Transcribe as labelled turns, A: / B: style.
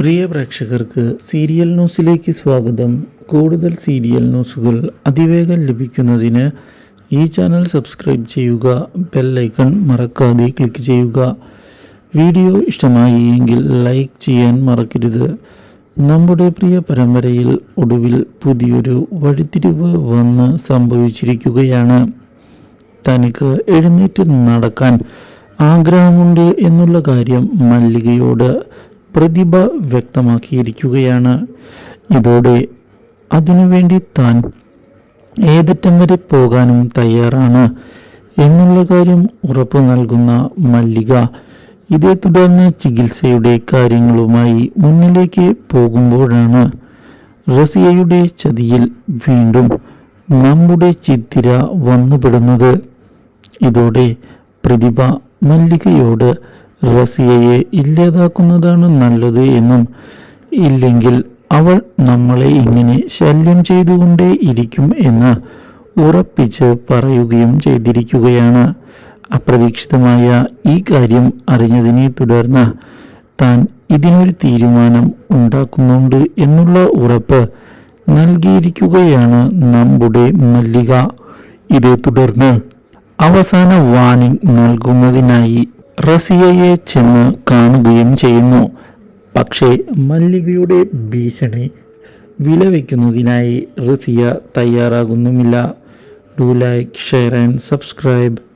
A: പ്രിയ പ്രേക്ഷകർക്ക് സീരിയൽ ന്യൂസിലേക്ക് സ്വാഗതം. കൂടുതൽ സീരിയൽ ന്യൂസുകൾ അതിവേഗം ലഭിക്കുന്നതിന് ഈ ചാനൽ സബ്സ്ക്രൈബ് ചെയ്യുക ബെല്ലൈക്കൺ മറക്കാതെ ക്ലിക്ക് ചെയ്യുക. വീഡിയോ ഇഷ്ടമായി എങ്കിൽ ലൈക്ക് ചെയ്യാൻ മറക്കരുത്. നമ്മുടെ പ്രിയ പരമ്പരയിൽ ഒടുവിൽ പുതിയൊരു വഴിത്തിരിവ് വന്ന് സംഭവിച്ചിരിക്കുകയാണ്. തനിക്ക് എഴുന്നേറ്റ് നടക്കാൻ ആഗ്രഹമുണ്ട് എന്നുള്ള കാര്യം മല്ലികയോട് പ്രതിഭ വ്യക്തമാക്കിയിരിക്കുകയാണ്. ഇതോടെ അതിനുവേണ്ടി താൻ ഏതറ്റം വരെ പോകാനും തയ്യാറാണ് എന്നുള്ള കാര്യം ഉറപ്പു നൽകുന്ന മല്ലിക ഇതേ തുടർന്ന് ചികിത്സയുടെ കാര്യങ്ങളുമായി മുന്നിലേക്ക് പോകുമ്പോഴാണ് റസിയയുടെ ചതിയിൽ വീണ്ടും നമ്മുടെ ചിത്തിര വന്നുപെടുന്നത്. ഇതോടെ പ്രതിഭ മല്ലികയോട് റസിയയെ ഇല്ലാതാക്കുന്നതാണ് നല്ലത് എന്നും ഇല്ലെങ്കിൽ അവൾ നമ്മളെ ഇങ്ങനെ ശല്യം ചെയ്തുകൊണ്ടേ ഇരിക്കും എന്ന് ഉറപ്പിച്ച് പറയുകയും ചെയ്തിരിക്കുകയാണ്. അപ്രതീക്ഷിതമായ ഈ കാര്യം അറിഞ്ഞതിനെ തുടർന്ന് താൻ ഇതിനൊരു തീരുമാനം ഉണ്ടാക്കുന്നുണ്ട് എന്നുള്ള ഉറപ്പ് നൽകിയിരിക്കുകയാണ് നമ്മുടെ മല്ലിക. ഇതേ തുടർന്ന് അവസാന വാണിംഗ് നൽകുന്നതിനായി റസിയയെ ചെന്ന് കാണുകയും ചെയ്യുന്നു. പക്ഷേ മല്ലികയുടെ ഭീഷണി വിലവെക്കുന്നതിനായി Razia തയ്യാറാകുന്നുമില്ല. Do like share and subscribe.